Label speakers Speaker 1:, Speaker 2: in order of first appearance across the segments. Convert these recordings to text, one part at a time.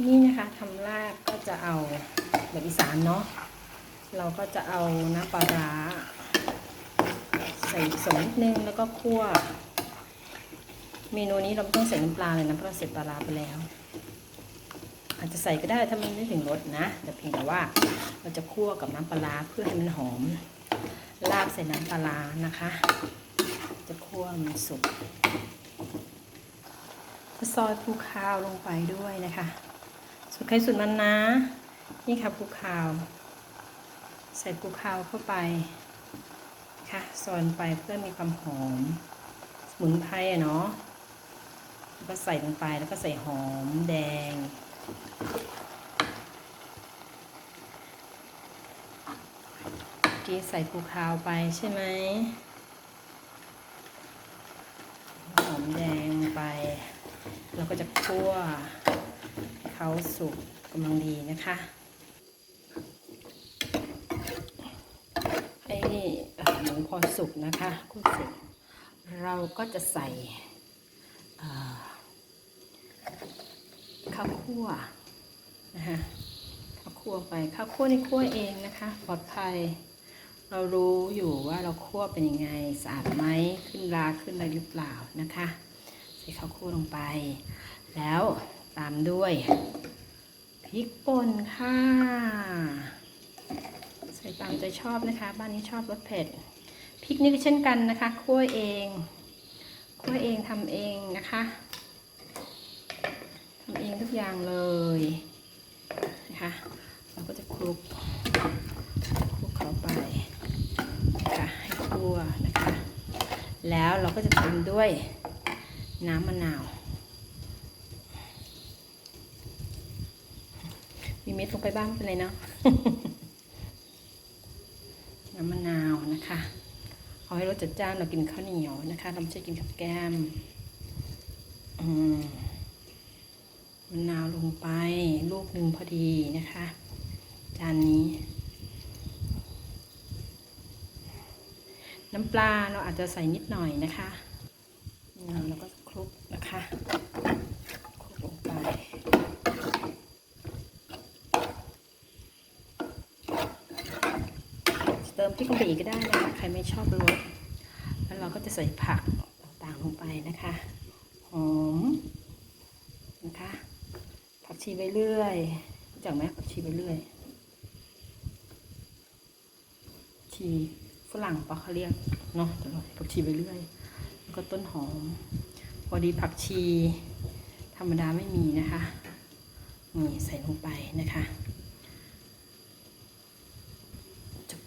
Speaker 1: นี่นะคะทำลาบก็จะเอาแบบอีสานเนาะเราก็จะเอาน้ำปลาร้าใส่สมนิดนึงแล้วก็คั่ว เมนูนี้เราไม่ต้องใส่น้ำปลาเลยนะเพราะเราเสร็จปลาร้าไปแล้ว อาจจะใส่ก็ได้ถ้ามันไม่ถึงรสนะ แต่เพียงแต่ว่าเราจะคั่วกับน้ำปลาร้าเพื่อให้มันหอมลาบใส่น้ำปลาร้านะคะ จะคั่วมันสุกซอยภูคาวลงไปด้วยนะคะ สุดใครสุดมันนะ นี่ค่ะภูคาวใส่ภูคาวเข้าไปค่ะซอยลงไปเพื่อมีความหอมสมุนไพรอะเนาะก็ใส่ลงไปแล้วก็ใส่หอมแดง กี้ใส่ภูคาวไปใช่ไหม หอมแดงไป เราก็จะคั่ว เขาสุกกำลังดีนะคะให้เอ่หมูพอสุกนะคะคั่วสุกเราก็จะใส่ข้าวคั่วนะคะข้าวคั่วไปข้าวคั่วนี่คั่วเองนะคะปลอดภัยเรารู้อยู่ว่าเราคั่วเป็นยังไงสะอาดไหมขึ้นราขึ้นอะไรหรือเปล่านะคะ ใส่ข้าวคั่วลงไปแล้ว ตามด้วยพริกป่นค่ะ ใส่ตามใจชอบนะคะ บ้านนี้ชอบรสเผ็ดพริกนี่ก็เช่นกันนะคะคั่วเองคั่วเองทำเองนะคะทำเองทุกอย่างเลยนะคะเราก็จะคลุกคลุกเข้าไปนะคะให้คั่วนะคะ แล้วเราก็จะตามด้วยน้ำมะนาว เม็ดลงไปบ้างไม่เป็นไรเนาะน้ำมะนาวนะคะเอาให้รสจัดจ้านเรากินข้าวเหนียวนะคะ เราไม่ใช่กินกับแก้มอมมะนาวลงไป ลูกหนึ่งพอดีนะคะ จานนี้ น้ำปลาเราอาจจะใส่นิดหน่อยนะคะแล้วก็คลุกนะคะคลุกลงไปเติมพริกลงไปอีกก็ได้นะคะใครไม่ชอบรสแล้วเราก็จะใส่ผักต่างๆลงไปนะคะหอมนะคะผักชีใบเลื่อยรู้จักไหมผักชีใบเลื่อยชีฝรั่งปะเขาเรียกเนาะแต่ว่าผักชีไปเรื่อยแล้วก็ต้นหอม พอดีผักชี ธรรมดาไม่มีนะคะนี่ใส่ลงไปนะคะ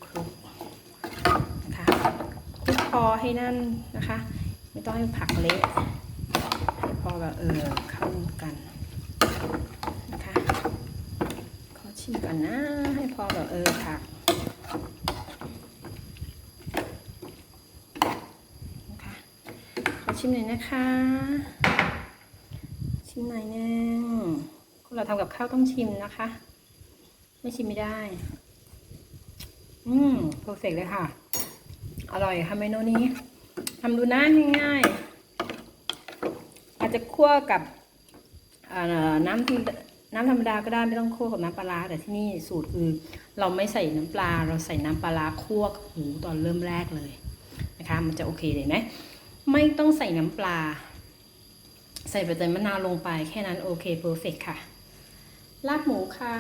Speaker 1: คลุกนะคะคลุกพ อให้นั่นนะคะ ไม่ต้องให้ผักเละให้พอแบบเออเข้ากันนะคะขอชิมก่อนนะให้พอแบบเออผักนะคะขอชิมหน่อยนะคะ ชิมหน่อยนึงคนเราทำกับข้าวต้องชิมนะคะ ไม่ชิมไม่ได้ อืมเพอร์เฟกเลยค่ะ อร่อยค่ะเมนูนี้ทำดูนะง่ายๆอาจจะคั่วกับน้ำที่น้ำธรรมดาก็ได้ไม่ต้องคั่วกับน้ำปลาร้าแต่ที่นี่สูตรคือเราไม่ใส่น้ำปลา เราใส่น้ำปลาร้าคั่วกับหมูตอนเริ่มแรกเลยนะคะ มันจะโอเคเลยไหมไม่ต้องใส่น้ำปลา ใส่ใบเตยมะนาวลงไปแค่นั้นโอเคเพอร์เฟกค่ะลาบหมูค่ะ